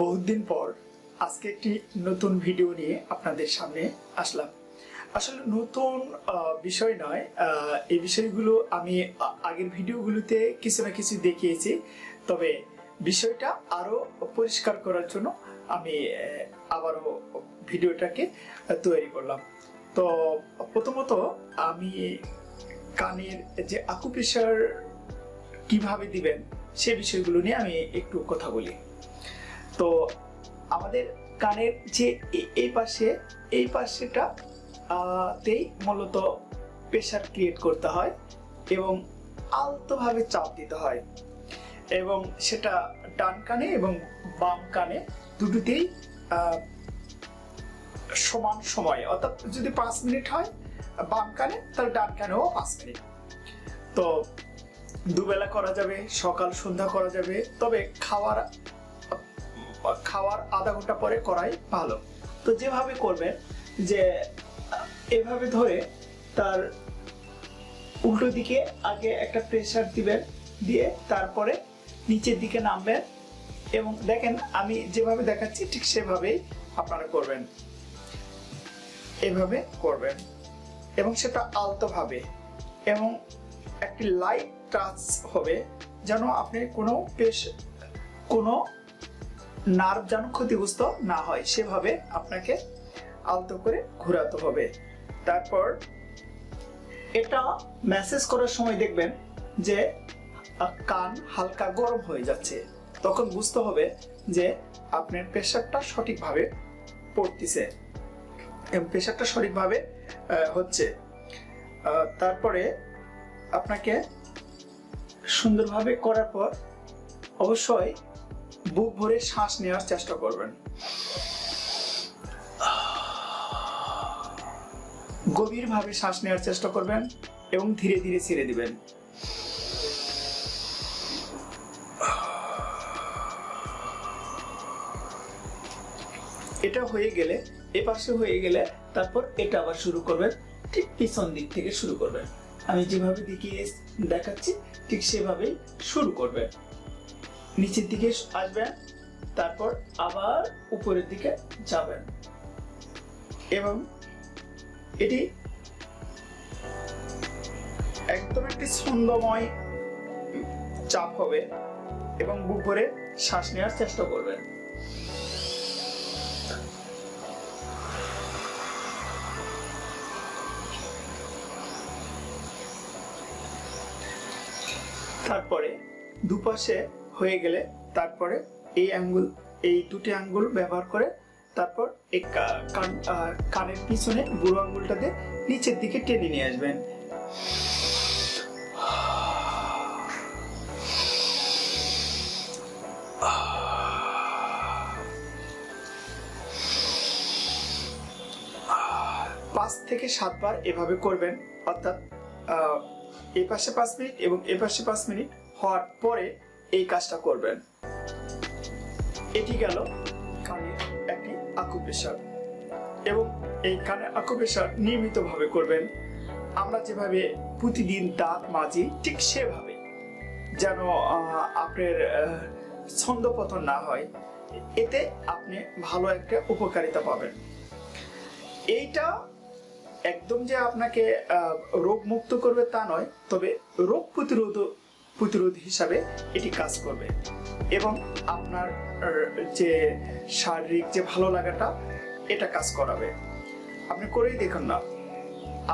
বহুদিন পর আজকে একটি নতুন ভিডিও নিয়ে আপনাদের সামনে আসলাম। আসলে নতুন বিষয় নয় এই বিষয়গুলো আমি আগের ভিডিওগুলোতে কিছু না কিছু দেখিয়েছি। তবে বিষয়টা আরও পরিষ্কার করার জন্য আমি আবারও ভিডিওটাকে তৈরি করলাম। তো প্রথমত আমি কানের যে আকুপ্রেশার কীভাবে দিবেন সে বিষয়গুলো নিয়ে আমি একটু কথা বলি। তো আমাদের কানের যে এই পাশে, এই পাশেটা তেই মূলত প্রেশার ক্রিয়েট করতে হয় এবং আলতোভাবে চাপ দিতে হয়। এবং সেটা ডান কানে এবং বাম কানে দুটোতেই সমান সময়, অর্থাৎ যদি পাঁচ মিনিট হয় বাম কানে, তাহলে ডান কানেও পাঁচ মিনিট। তো দুবেলা করা যাবে, সকাল সন্ধ্যা করা যাবে, তবে খাওয়ার খাওয়ার আধা ঘণ্টা পরে করাই ভালো। তো যেভাবে করবেন যে, এভাবে ধরে তার উল্টো দিকে আগে একটা প্রেশার দিবেন, দিয়ে তারপরে নিচের দিকে নামবেন এবং দেখেন আমি যেভাবে দেখাচ্ছি ঠিক সেভাবেই আপনারা করবেন। এভাবে করবেন এবং সেটা আলতোভাবে এবং একটি লাইট টাচ হবে যেন আপনি কোনো পেশ কোনো নার্ভ যেন ক্ষতিগ্রস্ত না হয়, সেভাবে আপনাকে আলতো করে ঘোরাতে হবে। তারপর এটা মেসেজ করার সময় দেখবেন যে কান হালকা গরম হয়ে যাচ্ছে। তখন বুঝতে হবে যে, আপনার প্রেশারটা সঠিকভাবে পড়তেছে। এবং প্রেশারটা সঠিকভাবে হচ্ছে। তারপরে আপনাকে সুন্দরভাবে করার পর অবশ্যই বুক ভরে শ্বাস নেওয়ার চেষ্টা করবেন। গভীরভাবে শ্বাস নেওয়ার চেষ্টা করবেন এবং ধীরে ধীরে ছেড়ে দিবেন। এটা হয়ে গেলে এ পাশে হয়ে গেলে তারপর এটা আবার শুরু করবেন, ঠিক পিছন দিক থেকে শুরু করবেন। আমি যেভাবে দেখিয়ে দেখাচ্ছি, ঠিক সেভাবেই শুরু করবেন। নিচের দিকে আসবেন, তারপর আবার উপরের দিকে যাবেন। এবং এটি একদম একটি ছন্দময় চাপ হবে এবং বুক ভরে শ্বাস নেওয়ার চেষ্টা করবেন। তারপরে দুপাশে হয়ে গেলে তারপরে এই আঙ্গুল, এই দুটি আঙ্গুল ব্যবহার করে তারপর এই কান কানের পিছনে বুড়ো আঙ্গুলটাতে নিচের দিকে টেনে নিয়ে আসবেন। পাঁচ থেকে সাতবার এভাবে করবেন, অর্থাৎ এই পাশে পাঁচ মিনিট এবং এ পাশে পাঁচ মিনিট হওয়ার পরে এই কাজটা করবেন। এটি গেল কানের একটি আকুপ্রেশার এবং এই কানে আকুপ্রেশার নিয়মিতভাবে করবেন। আমরা যেভাবে প্রতিদিন দাঁত মাজি, ঠিক সেভাবে। যেন আপনার ছন্দপতন না হয়, এতে আপনি ভালো একটা উপকারিতা পাবেন। এইটা একদম যে আপনাকে রোগ মুক্ত করবে তা নয়, তবে রোগ প্রতিরোধ প্রতিরোধ হিসাবে এটি কাজ করবে। এবং আপনার যে শারীরিক যে ভালো লাগাটা, এটা কাজ করাবে। আপনি করেই দেখুন না,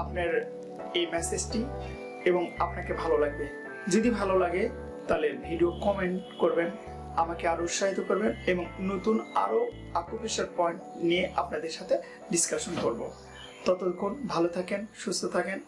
আপনার এই মেসেজটি এবং আপনাকে ভালো লাগবে। যদি ভালো লাগে, তাহলে ভিডিও কমেন্ট করবেন, আমাকে আরও উৎসাহিত করবেন এবং নতুন আরও আকুপেশার পয়েন্ট নিয়ে আপনাদের সাথে ডিসকাশন করব। ততক্ষণ ভালো থাকেন, সুস্থ থাকেন